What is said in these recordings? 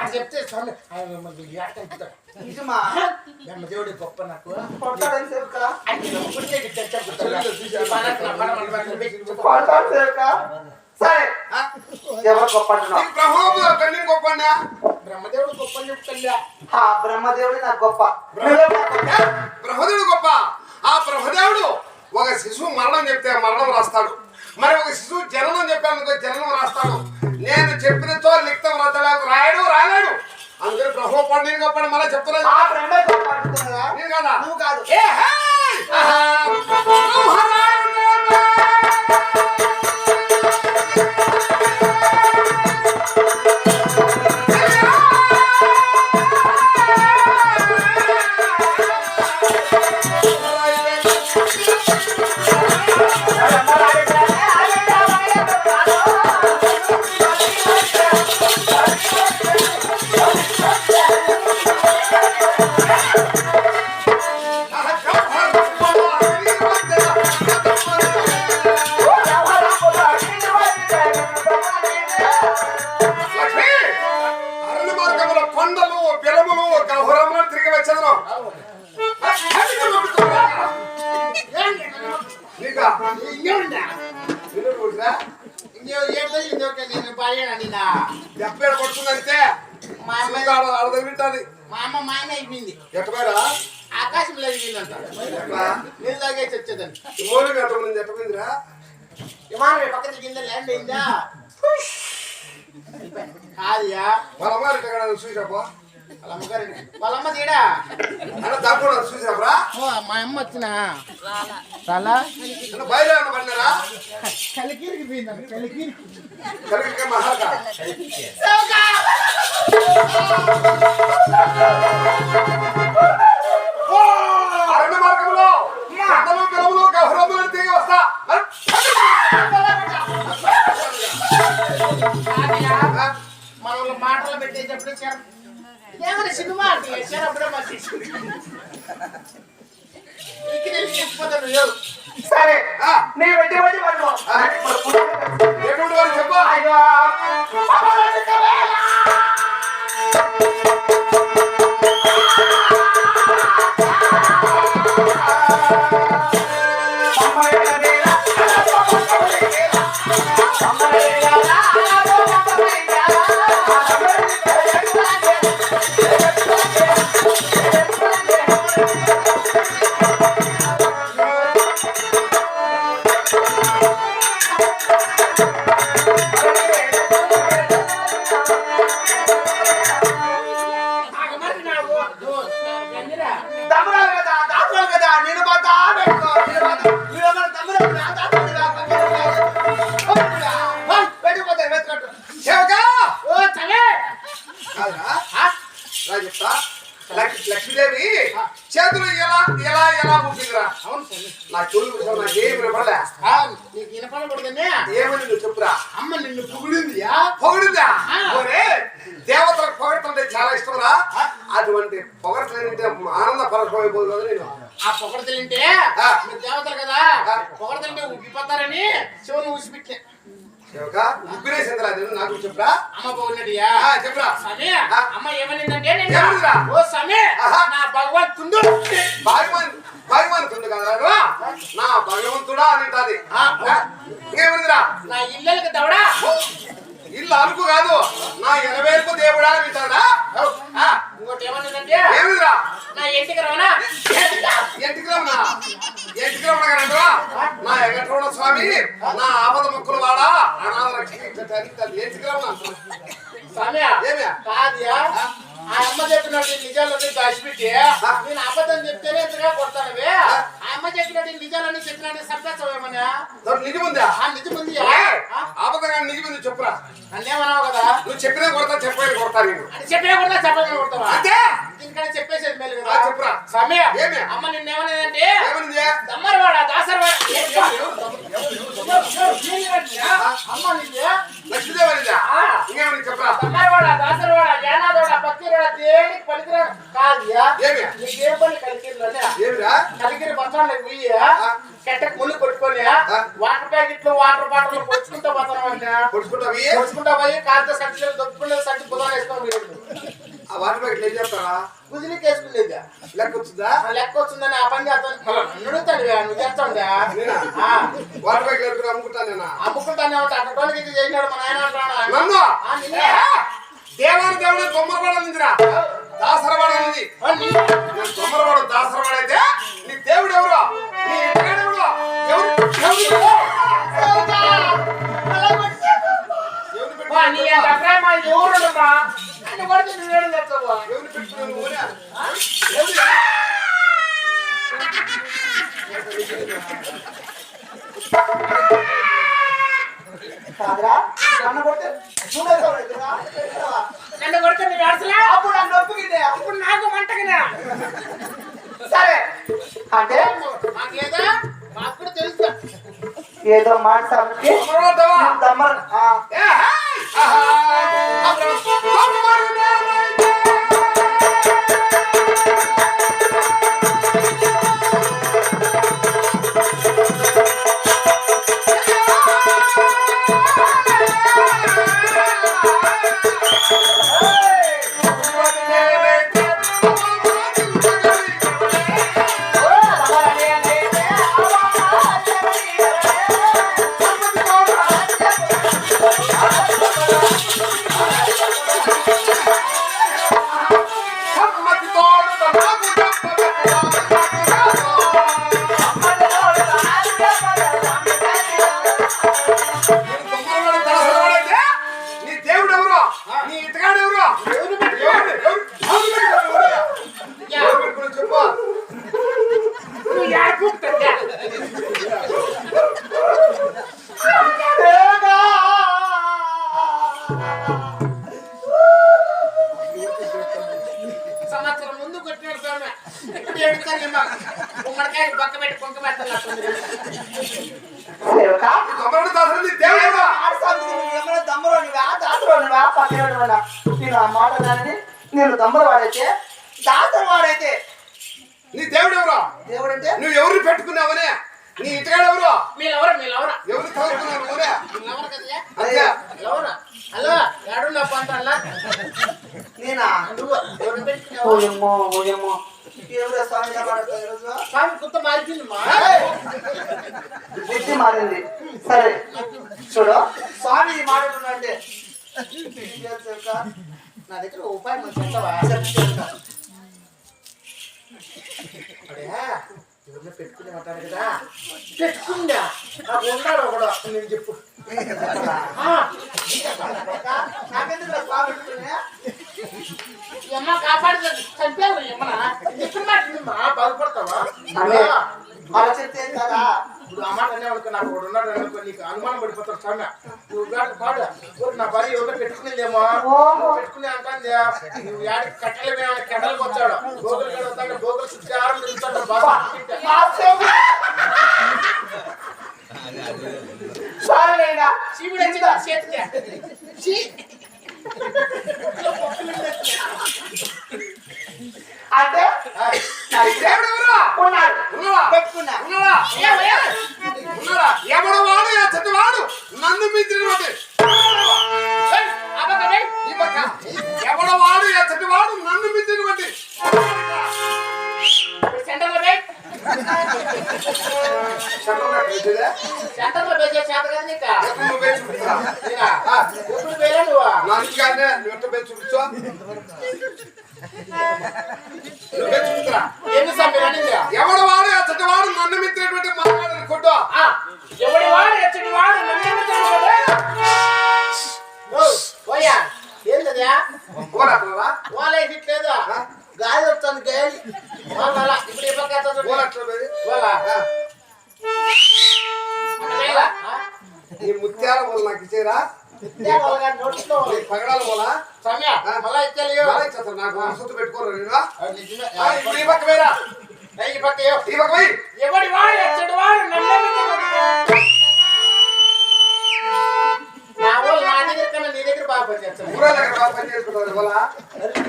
అని చెప్తే స్వామి. నిజమా? బ్రహ్మదేవుడు గొప్ప నాకు. సరే. ఎవరు గొప్ప బ్రహ్మదేవుడు గొప్ప చెప్తాను ఆ? బ్రహ్మదేవుడు నాకు గొప్ప. బ్రహ్మదేవుడు గొప్ప. ఆ బ్రహ్మదేవుడు ఒక శిశువు మరణం చెప్తే మరణం రాస్తాడు. మరి ఒక శిశువు జననం చెప్పానుకో జననం రాస్తాడు నేను చెప్పినతో లిఖితం రాస్తాడు రాయడు రాలేడు. అందుకని బ్రహ్మ పండు గొప్ప అని మళ్ళీ చెప్తున్నాను నేను కదా? నువ్వు కాదు. కొండలు బిలములు గహురములు తిరిగి వచ్చేదను. దెబ్బేడ కొడుతుందంటే మా అమ్మ ఆడ తగిలింటాది మా అమ్మ మా ఆయన అయిపోయింది ఎట్టపోయారా ఆకాశంలో ఎదిగిందంట నీళ్ళు తాగేసి వచ్చేదాన్ని మోలు ఎట్టమైంది ఎట్టమైందిరా విమానం ఈ పక్క దిగిందా ల్యాండ్ అయిందా? కాదుయా వాళ్ళ అమ్మ ఎక్కడ చూసాపా వాళ్ళ అమ్మగారు వాళ్ళ అమ్మ తీడా? అన్న దాక్కున్నా చూసాపరా ఓ, మా అమ్మ వచ్చిన? అన్న బయలుదేరిన పడినారా? కలికిరికి పోయిందంట కలికిరికి. కాదుయా మాటలు పెట్టేటప్పుడు చెర- సినిమా అంటే మాకు సరే ఆ, నీ వెంట పడుకో ఎటువంటి వారు చెప్పు అయ్యో చెవులు నాకు ఆ, నీకు వినపడకూడదనే ఏమని నువ్వు చెప్పురా. అమ్మ నిన్ను పొగిడిందియా? పొగిడిందా. ఒరే దేవతలకు పొగడుతుంటే చాలా ఇష్టంరా అటువంటి పొగడతలేనంటే ఆనంద పరస్పరం అయిపోదు కదా నేను. ఆ పొగడతలుంటే దేవతలు కదా. పొగడతలుంటే ఉబ్బిపోతారని శివుని ఊసిపెట్టే సేవక ఉగ్గురేసిందిరా నేను నాకు చెప్పురా. అమ్మ ఆ, చెప్పురా. సమయ. అమ్మ ఏమనిందంటే ఏమనిందిరా? ఓ సమయ. నా భగవంతుండు. భాగ్యమాన్ భాగ్యమానుతుంది కదరా నా భగవంతుడా అని ఆ. ఇంకేమిందిరా? నా ఇల్లలకి దవడా? ఇల్లు అలుపు కాదు. నా ఎనవేల్పు దేవుడా అని వింటాడా ఆ, ఇంకోటి ఏమనిందంటే ఏమిదిరా? నా ఇంటికి రవనా ఎంటికి రమణ ఎంటికి రమణ గారంటరా నా వెంకటరమణ స్వామి నా ఆపద మొక్కులు వాడా? అనాథ రక్షణ ఎంటికి రమణ. సమయ ఏమే? కాదుయా? ఆ అమ్మ చెప్పినట్టు నిజాలన్నీ దాచిపెట్టి నేను అబద్ధం చెప్తేనే ఎంతగా కొడతానవే ఆ. అమ్మ చెప్పినట్టు నిజాలన్నీ చెప్పినట్టు సంపేస్తావేమన్నా దాంట్లో నిజం ఉందా? ఆ నిజం ఉంది. ఆపదగా నిజం ఉంది చెప్పురా. నన్నేమన్నావు కదా? నువ్వు చెప్పినా కొడతా చెప్పేది కొడతా నేను. అని చెప్పినా కూడా చెప్పకుండా కొడతావా? అంతే. దీనికన్నా చెప్పేసేది మేలు కదా. చెప్పురా. సమయ? అమ్మ నిన్నేమనేదంటే ఏమనింది దమ్మరవాడ దాసరవాడ. అమ్మ నిన్నే లక్ష్మీదేవి అనిందా? ఆ. ఇంకేమని చెప్పరా? దమ్మరవాడ దాసరవాడ. నీకేం పని ఏమిరా? కలికిరి బస్టాండ్కి పోయి కట్టకు ముళ్ళు కొట్టుకొని వాటర్ ప్యాకెట్లు వాటర్ బాటిల్ పొడుచుకుంటా పోతామంటే పొడుచుకుంటావి పొడుచుకుంటా పోయి కాంత సంచులు దొప్పుకునే సంచి బుధాలు పోయేది ఆ వాటర్ ప్యాకెట్లు ఏం చేస్తారా గుజిలికి వేసుకునేది. లెక్క వచ్చిందా? లెక్క వచ్చిందని ఆ పని చేస్తాను. నన్ను అడుగుతాడు నువ్వు? ఆ, వాటర్ ప్యాకెట్లు ఎత్తుకుని అమ్ముకుంటా నేనా? అమ్ముకుంటానే ఉంటా. అట్టడానికి ఇది చేసినాడు మా నాయన అంటాడు నన్ను? దేవుడు దాసరవాడ. నేను తొమ్మరవాడు దాసరవాడ అయితే నీ దేవుడు ఎవరు? నీ దేవుడు ఎవరు ఎవరు ఏదో మాట్లాడితే తొమ్మరవాడవా? దాసరోనివా, పక్కనోనివా? నేను ఆ మాట దానిని నేను దమ్మరవాడైతే దాసరవాడైతే నీ దేవుడు ఎవరు? దేవుడంటే? నువ్వు ఎవరిని పెట్టుకున్నావనే? నీ ఇతగాడు ఎవరు? మీరెవరు మీరెవరు ఎవరు మీరెవరు కదయ్యా? అంతే ఎవరు హలో ఏడున్నా పంటల్లా నేనా? నువ్వు ఎవరు పెట్టుకున్నావు? ఓయమ్మో ఓయమ్మో. బుద్ధి మారింది. సరే చూడు స్వామి ఈ మాట అంటే నా దగ్గర ఓ ఉపాయం మంచి చెప్తావా ఎవరిని పెట్టుకునేమంటారు కదా పెట్టుకుందా నాకు ఉన్నాడు ఒకడు నేను చెప్పు పెట్టుకునే? అమ్మ కాపాడుతుంది చంపావు ఎక్కడ మాట్లాడింది మా బాధపడతావా అలా చెప్తే కదా? ఇప్పుడు ఆ మాట అనే అనుకో నాకు ఒకడు ఉన్నాడు అనుకో నీకు అనుమానం పడిపోతాడు స్వామి. నువ్వు కాదు పాడు నా భార్య ఎవరో పెట్టుకునేదేమో. పెట్టుకునే అంటుంది నువ్వు యాడికి కట్టెలు మేము కెడలకు వచ్చాడు. గోగులు కడ వస్తాడు గోగులు తిరుగుతాడు స్వామి. స్వామి నైనా. శివుడు వచ్చిన చేతికి. ఎప్పుడు పోయినా నువ్వు నా నువ్వు ఎట్ట వేసి ఎన్ని సమయం ఎవడు వాడు ఆ వాడు నన్ను మించినటువంటి మాట్లాడని కొట్టు ఎవడి వాడు ఎచ్చడి వాడు పోయా ఏంటదా ఇట్లేదు గాలి గాలి వాళ్ళ ఇప్పుడు ఈ ఈ ముత్యాల పూలు నాకు ఇచ్చేరా పగడాల పూల? సమయ మళ్ళా ఇచ్చేయలేవు. మళ్ళా ఇచ్చేస్తా నాకు సొత్తు పెట్టుకోరు నేను? ఈ పక్క వేరా ఈ పక్క. ఈ పక్క పోయి. ఎవడి వాడు? ఎచ్చడి వాడు? నా వాళ్ళు నా దగ్గర కన్నా నీ దగ్గర బాగా పనిచేస్తాను ఊరో దగ్గర బాగా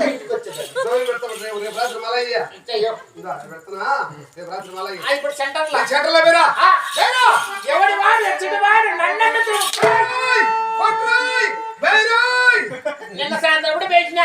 ఇంటికి రేపు రేపు రాత్రి పెడుతున్నా రేపు రాత్రి ఇప్పుడు సెంటర్లో ఎవడి వాడు? నన్ను! నిన్న సాయంత్రం కూడా వేసిన